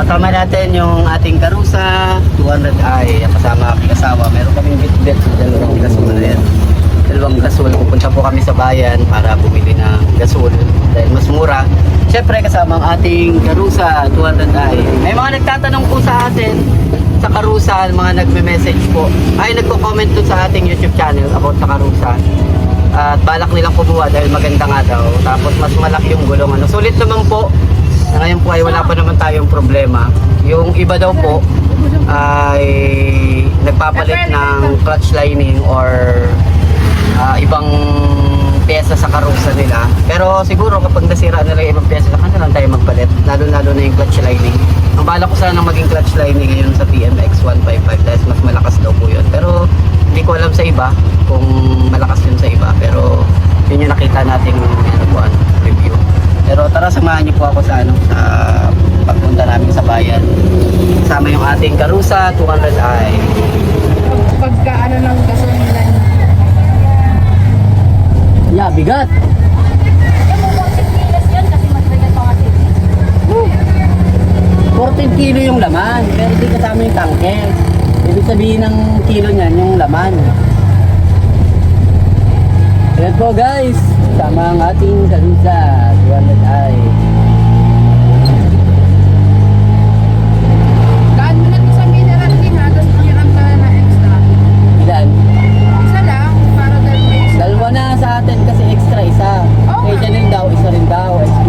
kasama natin yung ating Karusa 200i. Kasama aking asawa. Meron kaming bitbit dalawang gasol yan. Dalawang gasol. Pupunta po kami sa bayan para bumili ng gasol dahil mas mura. Siyempre kasama ang ating Karusa 200i. May mga nagtatanong po sa atin sa Karusa, mga nagme-message po. Ay, nagko-comment doon sa ating YouTube channel about sa Karusa. At balak nilang kumuha dahil maganda nga daw. Tapos mas malaki yung gulong. Ano. Sulit naman po. Na ngayon po ay wala pa naman tayong problema. Yung iba daw po ay nagpapalit ng clutch lining or ah, ibang pyesa sa karusa nila. Pero siguro kapag nasira nila yung ibang pyesa sa kanila lang tayo magpalit. Lalo-lalo na yung clutch lining. Ang bala ko sana maging clutch lining ngayon sa TMX 155 dahil mas malakas daw po yun. Pero hindi ko alam sa iba kung malakas yun sa iba. Pero yun yung nakita nating ano, review. Pero tara samahan niyo po ako sa ano sa pagpunta namin sa bayan. Kasama yung ating Karusa 200i. Pagka ano ng gasolina. Yeah, bigat. Yung mga 6 kilos yun kasi mas bigat pa kasi. 14 kilo yung laman, pero di kasama yung tangke. Ibig sabihin ng kilo niyan, yung laman. Ayan po guys, sama ang ating Karusa 200i. Gaan mo na ito sa mineral din ha, tapos ka na extra. Ilan? Isa lang, para dahil may isa. Dalawa na sa atin kasi extra isa. Oo. Kay Janelle daw, isa rin daw, extra.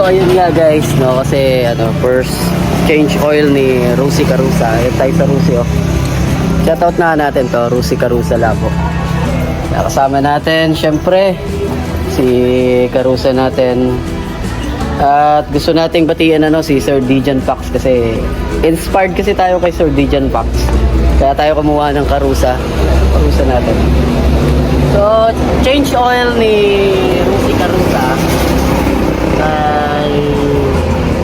So ayun nga guys, no, kasi ano, first change oil ni Rusi Carusa. Ayun tayo sa Rusi oh. Shoutout na natin to, Rusi Carusa Labo. Kaya Kasama natin, syempre, si Carusa natin. At gusto nating batiin ano, si Sir Dijan Pax kasi inspired kasi tayo kay Sir Dijan Pax. Kaya tayo kumuha ng Carusa. Carusa natin. So, change oil ni Rusi Carusa ay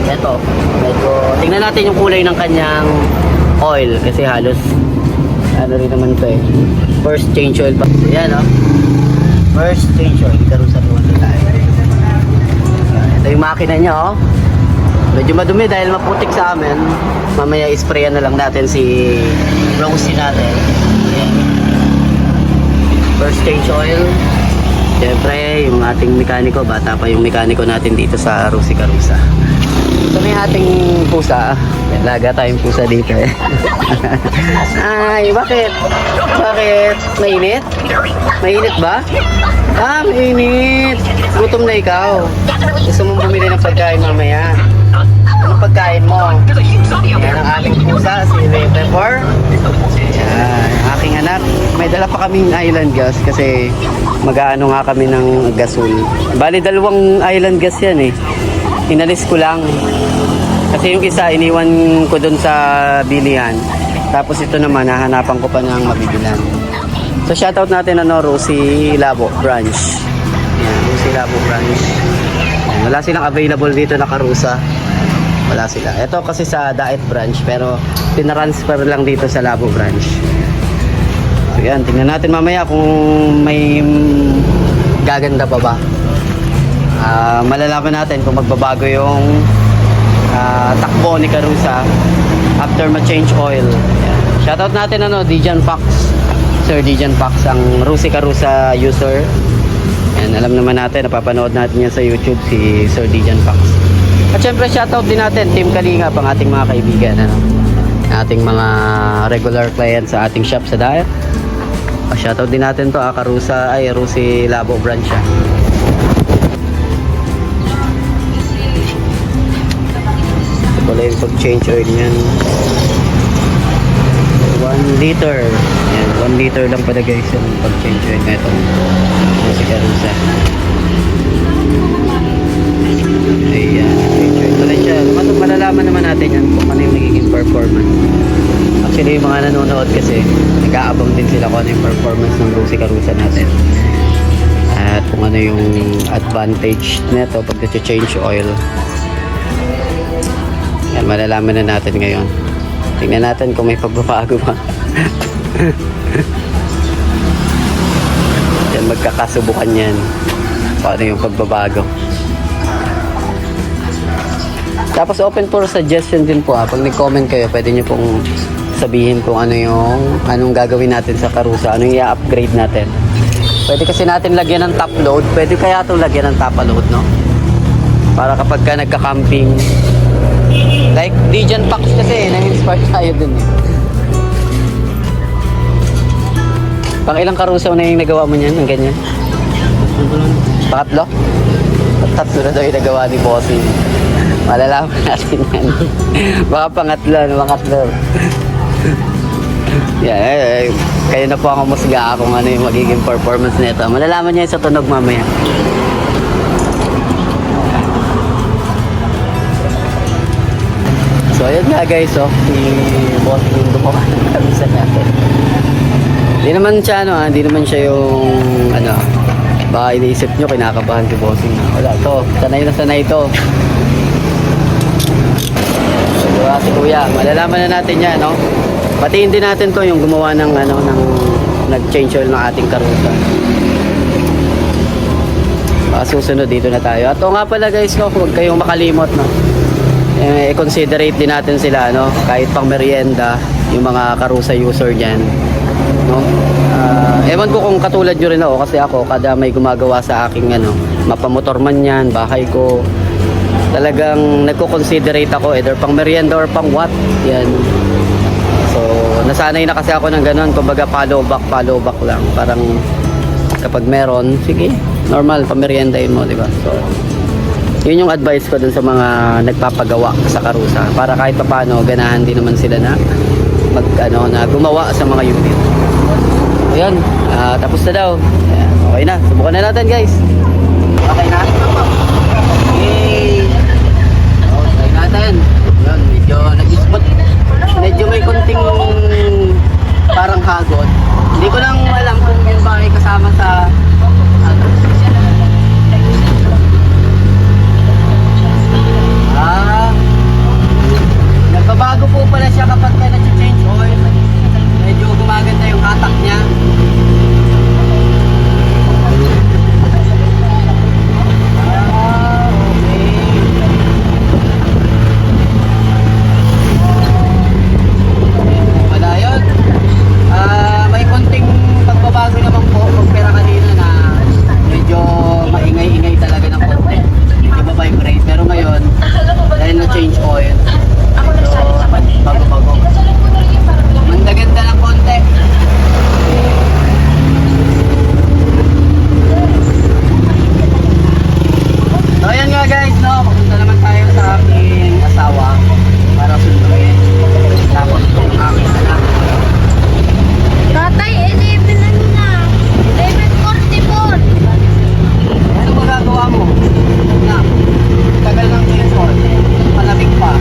eto. Medyo tingnan natin yung kulay ng kanyang oil kasi halos ano rin naman to eh. First change oil pa. Yan oh. First change oil. Karoon sa tuwan tayo ito yung makina niya oh. Medyo madumi dahil maputik sa amin. Mamaya isprayan na lang natin si Rosie natin. First change oil Siyempre, yung ating mekaniko, bata pa yung mekaniko natin dito sa Rusi Carusa. Na yung ating pusa. May Laga tayong pusa dito eh. Ay, bakit? Bakit? Mainit? Mainit ba? Ah, mainit. Gutom na ikaw. Gusto mong bumili ng pagkain mamaya. Anong pagkain mo? Yan ang aking pusa, si Pepper. Yan, aking anak. May dala pa kaming island gas kasi mag-aano nga kami ng gasol. Bali, dalawang island gas yan eh. Inalis ko lang. Kasi yung isa, iniwan ko dun sa bilihan. Tapos ito naman, nahanapan ko pa ng mabibilan. So shoutout natin ano, Rosie Labo Branch. Yan, Rosie Labo Branch. Wala silang available dito na karusa. Wala sila. Ito kasi sa Daet Branch pero tinransfer lang dito sa Labo Branch. So yan, tingnan natin mamaya kung may gaganda pa ba. Ah, malalaman natin kung magbabago yung ah, takbo ni Carusa after ma-change oil. Yan. Shoutout natin ano, Dijan Fox. Sir Dijan Fox, ang Rusi Carusa user. Yan, alam naman natin, napapanood natin yan sa YouTube si Sir Dijan Fox. At syempre, shoutout din natin, Team Kalinga, pang ating mga kaibigan. Ano? Ating mga regular client sa ating shop sa Daet. Ah, shoutout din natin to, ah, Carusa, ay, Rusi Labo branch siya. Ito pala yung pag-change oil niyan. 1 liter. Yan, 1 liter lang pala guys yung pag-change oil na ito. Ito si Carusa. Ayan, change oil. Ito rin siya. Malalaman naman natin yan kung ano yung magiging performance. Actually, yung mga nanonood kasi, nag-aabang din sila kung ano yung performance ng Lucy Carusa natin. At kung ano yung advantage nito pag change oil. Yan, malalaman na natin ngayon. Tingnan natin kung may pagbabago ba. yan, magkakasubukan yan. Kung ano yung pagbabago. Tapos open for suggestion din po ha. Pag nag-comment kayo, pwede nyo pong sabihin kung ano yung anong gagawin natin sa Karusa, anong i-upgrade natin. Pwede kasi natin lagyan ng top load. Pwede kaya itong lagyan ng top load, no? Para kapag ka nagka-camping, like Dijan Pax kasi, na-inspire tayo dun eh. Pang ilang karusa na yung nagawa mo niyan, ng ganyan? Pangatlo? Tatlo na daw yung nagawa ni Bossing. Malalaman natin yan. Baka pangatlo, ano, pangatlo. Yan, eh, eh, kayo na po ang umusga kung ano yung magiging performance nito. Malalaman niya sa tunog mamaya. So, ayun nga guys, oh. Si Bossing yung gumawa ng kamisa natin. Hindi naman siya, ano, ah, hindi naman siya yung, ano, baka iniisip nyo, kinakabahan si Bossing. Wala to, sanay na sanay to. So, si Kuya, malalaman na natin yan, no? Patiin din natin to yung gumawa ng, ano, ng nag-change oil ng ating karusa. Baka susunod dito na tayo. At o nga pala guys, no, huwag kayong makalimot, no? Eh, i-considerate din natin sila, no? Kahit pang merienda, yung mga karusa user dyan. No? Ah, ewan ko kung katulad nyo rin ako kasi ako kada may gumagawa sa aking ano, mapamotor man yan, bahay ko. Talagang nagko-considerate ako either pang merienda or pang what. Yan. Nasanay na kasi ako ng ganun. Kumbaga follow back, follow back lang. Parang kapag meron, sige, normal, pameriendahin mo, di ba? So, yun yung advice ko dun sa mga nagpapagawa sa karusa. Para kahit paano, ganahan din naman sila na mag, ano, na gumawa sa mga unit. Ayun, ah, tapos na daw. Ayan, okay na, subukan na natin guys. Okay na? Okay. Natin medyo may konting parang hagod. Hindi ko lang alam kung yun ba ay kasama sa nga guys, no, papunta naman tayo sa aking asawa para sunduin. Tapos itong aming anak. Tatay, 11 ano na na. 11.44. Ano magagawa mo? Na, tagal ng 10 Malamig pa.